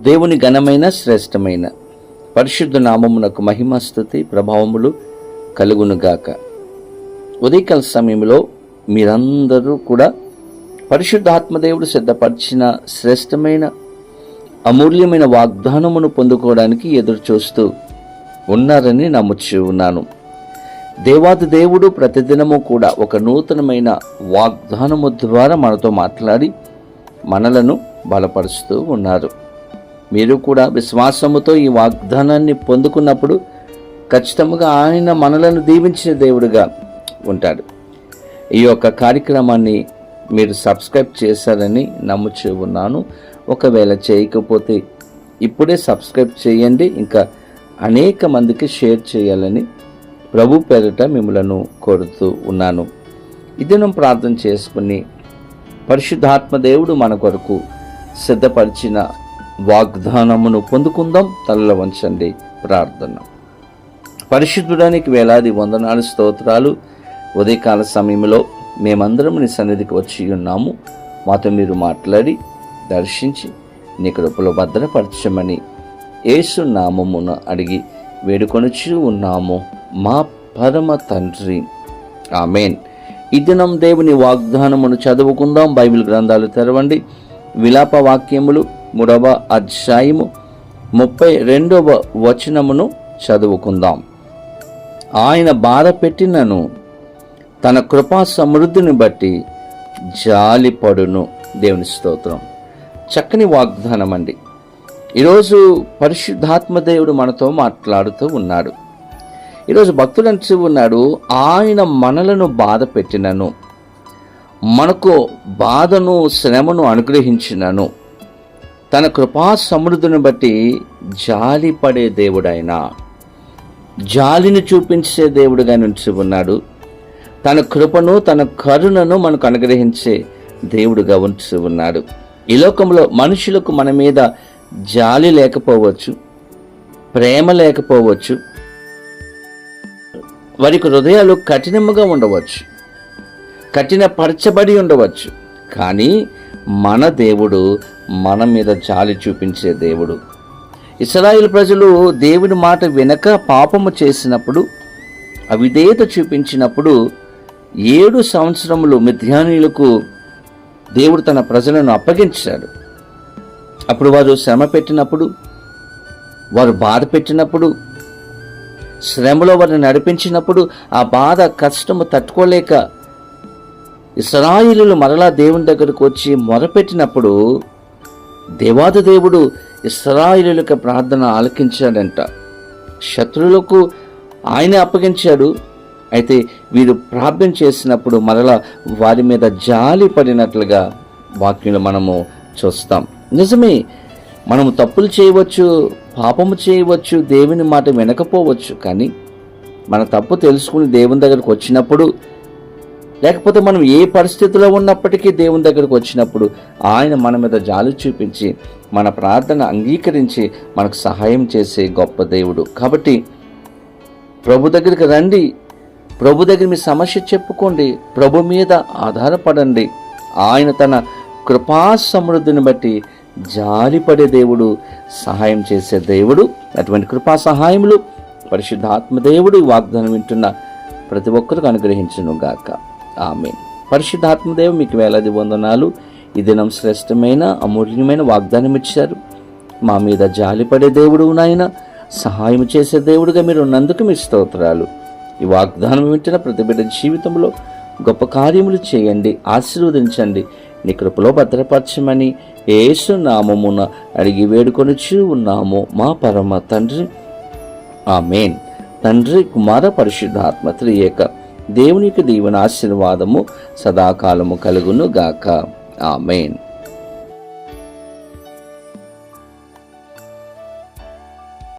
దేవుని ఘనమైన శ్రేష్టమైన. పరిశుద్ధ నామమునకు మహిమస్థుతి ప్రభావములు కలుగునుగాక. ఉదయకాల సమయంలో మీరందరూ కూడా పరిశుద్ధాత్మదేవుడు సిద్ధపరిచిన శ్రేష్టమైన అమూల్యమైన వాగ్దానమును పొందుకోవడానికి ఎదురు చూస్తూ ఉన్నారని నమ్ముచు ఉన్నాను. దేవాది దేవుడు ప్రతిదినము కూడా ఒక నూతనమైన వాగ్దానము ద్వారా మనతో మాట్లాడి మనలను బలపరుస్తూ ఉన్నారు. మీరు కూడా విశ్వాసముతో ఈ వాగ్దానాన్ని పొందుకున్నప్పుడు ఖచ్చితంగా ఆయన మనలను దీవించిన దేవుడుగా ఉంటాడు. ఈ యొక్క కార్యక్రమాన్ని మీరు సబ్స్క్రైబ్ చేశారని నమ్ముచూ ఉన్నాను. ఒకవేళ చేయకపోతే ఇప్పుడే సబ్స్క్రైబ్ చేయండి. ఇంకా అనేక మందికి షేర్ చేయాలని ప్రభు పేరిట మిమ్మలను కోరుతూ ఉన్నాను. ఇదినం ప్రార్థన చేసుకుని పరిశుద్ధాత్మ దేవుడు మన కొరకు సిద్ధపరిచిన వాగ్దానమును పొందుకుందాం తలలో వంచండి ప్రార్థన. పరిశుద్ధుడానికి వేలాది వందనాలు స్తోత్రాలు. ఉదయకాల సమయంలో మేమందరం నీ సన్నిధికి వచ్చి ఉన్నాము. మాతో మీరు మాట్లాడి దర్శించి నీ కృపలో భద్రపరచమని యేసు నామమున అడిగి వేడుకొనిచి ఉన్నాము. మా పరమ తండ్రి. ఆమెన్. ఈ దినం దేవుని వాగ్దానమును చదువుకుందాం. బైబిల్ గ్రంథాలు తెరవండి. విలాప వాక్యములు మూడవ అధ్యాయము ముప్పై రెండవ వచనమును చదువుకుందాం. ఆయన బాధ పెట్టినను తన కృపా సమృద్ధిని బట్టి జాలిపడును దేవుని స్తోత్రం. చక్కని వాగ్దానం అండి. ఈరోజు పరిశుద్ధాత్మ దేవుడు మనతో మాట్లాడుతూ ఉన్నాడు. ఈరోజు భక్తుడు అంటూ ఉన్నాడు ఆయన మనలను బాధ పెట్టినను మనకు బాధను శ్రమను అనుగ్రహించినను. తన కృపా సమృద్ధిని బట్టి జాలి పడే దేవుడైన జాలిని చూపించే దేవుడుగా నుంచి ఉన్నాడు. తన కృపను తన కరుణను మనకు అనుగ్రహించే దేవుడుగా ఉంచి ఉన్నాడు. ఈ లోకంలో మనుషులకు మన మీద జాలి లేకపోవచ్చు ప్రేమ లేకపోవచ్చు వారికి హృదయాలు కఠినముగా ఉండవచ్చు కఠినపరచబడి ఉండవచ్చు. కానీ మన దేవుడు మన మీద జాలి చూపించే దేవుడు. ఇస్రాయిల్ ప్రజలు దేవుని మాట వెనక పాపము చేసినప్పుడు అవిధేయత చూపించినప్పుడు ఏడు సంవత్సరములు మిథ్యానీయులకు దేవుడు తన ప్రజలను అప్పగించాడు. అప్పుడు వారు శ్రమ పెట్టినప్పుడు వారు బాధ పెట్టినప్పుడు శ్రమలో వారిని నడిపించినప్పుడు ఆ బాధ కష్టము తట్టుకోలేక ఇస్రాయిలు మరలా దేవుని దగ్గరకు వచ్చి మొరపెట్టినప్పుడు దేవాది దేవుడు ఇస్రాయిలులకు ప్రార్థన ఆలకించాడంట. శత్రువులకు ఆయన అప్పగించాడు. అయితే వీరు ప్రార్థన చేసినప్పుడు మరలా వారి మీద జాలి పడినట్లుగా వాక్యంలో మనము చూస్తాం. నిజమే మనము తప్పులు చేయవచ్చు పాపము చేయవచ్చు దేవుని మాట వినకపోవచ్చు కానీ మన తప్పు తెలుసుకుని దేవుని దగ్గరకు వచ్చినప్పుడు లేకపోతే మనం ఏ పరిస్థితిలో ఉన్నప్పటికీ దేవుని దగ్గరకు వచ్చినప్పుడు ఆయన మన మీద జాలి చూపించి మన ప్రార్థన అంగీకరించి మనకు సహాయం చేసే గొప్ప దేవుడు. కాబట్టి ప్రభు దగ్గరికి రండి. ప్రభు దగ్గర మీ సమస్య చెప్పుకోండి. ప్రభు మీద ఆధారపడండి. ఆయన తన కృపా సమృద్ధిని బట్టి జాలిపడే దేవుడు సహాయం చేసే దేవుడు అటువంటి కృపా సహాయములు పరిశుద్ధాత్మ దేవుడు వాగ్దానం వింటున్న ప్రతి ఒక్కరికి అనుగ్రహించును గాక ఆమె పరిశుద్ధాత్మదేవ మీకు వేలాది వందనాలు. ఈ దినం శ్రేష్టమైన అమూల్యమైన వాగ్దానం ఇచ్చారు. మా మీద జాలిపడే దేవుడు నాయన సహాయం చేసే దేవుడుగా మీరు ఉన్నందుకు మీ స్తోత్రాలు. ఈ వాగ్దానం వింటున్న ప్రతి బిడ్డ జీవితంలో గొప్ప కార్యములు చేయండి ఆశీర్వదించండి. నీ కృపలో భద్రపరచమని ఏసు నామమున అడిగి వేడుకొని ఉన్నాము. మా పరమ తండ్రి. ఆ మేన్ తండ్రి కుమార పరిశుద్ధాత్మ త్రియేక. దేవునికి దీవెన ఆశీర్వాదము సదాకాలము కలుగును గాక ఆమెన్.